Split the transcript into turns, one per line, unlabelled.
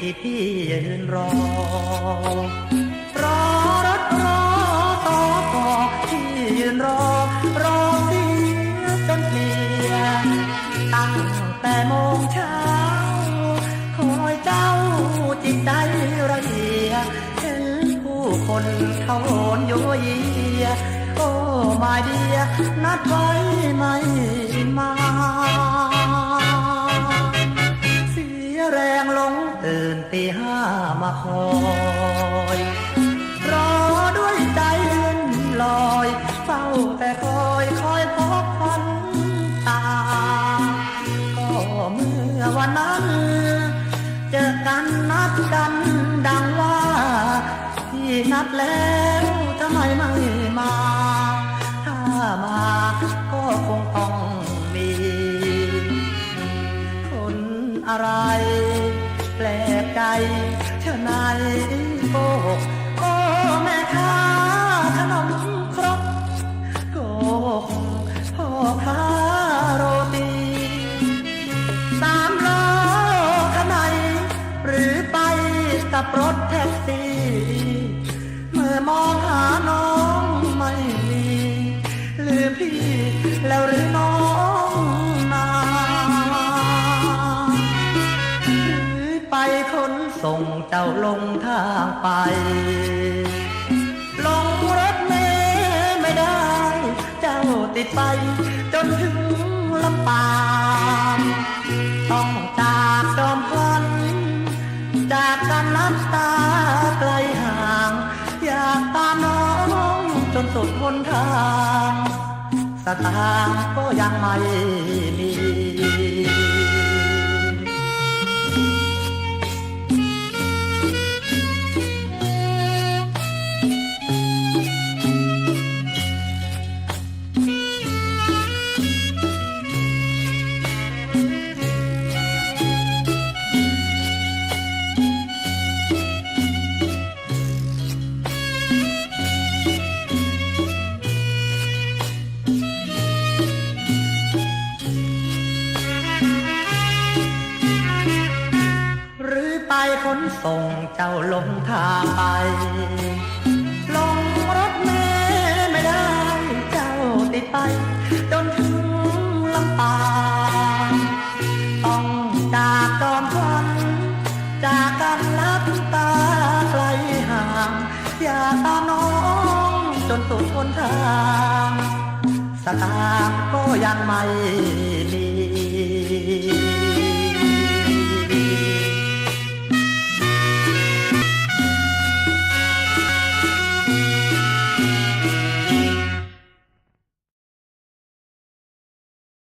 ที่พี่ยืนรอ รอรถรอต่อต่อที่ยืนรอ รอเสียจนเพลียตั้งแต่โมงเช้า คอยเจ้าจิตใจระเอียเห็นผู้คนเขาโหนโยเยียโอ้มาเดียนัดไว้ไม่มา นัดแล้วทำไมไม่มา ถ้ามาก็คงต้องมี คนอะไร แปลกใจเท่านายโกหกโอ้แม่ค้าขนมครกโกหกพ่อค้าโรตีสามล้อขนไหนหรือไปกับรถแท็กซี่ แล้วหรือน้องนาหรือไปขนส่งเจ้าลงทางไป ลงรถเมล์ไม่ได้ เจ้าติดไป จนถึงลำปางต้องจากจอมพันจากกันน้ำตาไกลห่าง อยากตามน้องจนสุดหนทาง สตางก็ยังไม่มี ส่งเจ้าลงทางไป ลงรถเมล์ไม่ได้เจ้าติดไป จนถึงลำปางต้องจากจอมพลันจากกันลับตาไกลห่าง อย่าตามน้องจนสุดหนทางสตางค์ก็ยังไม่มี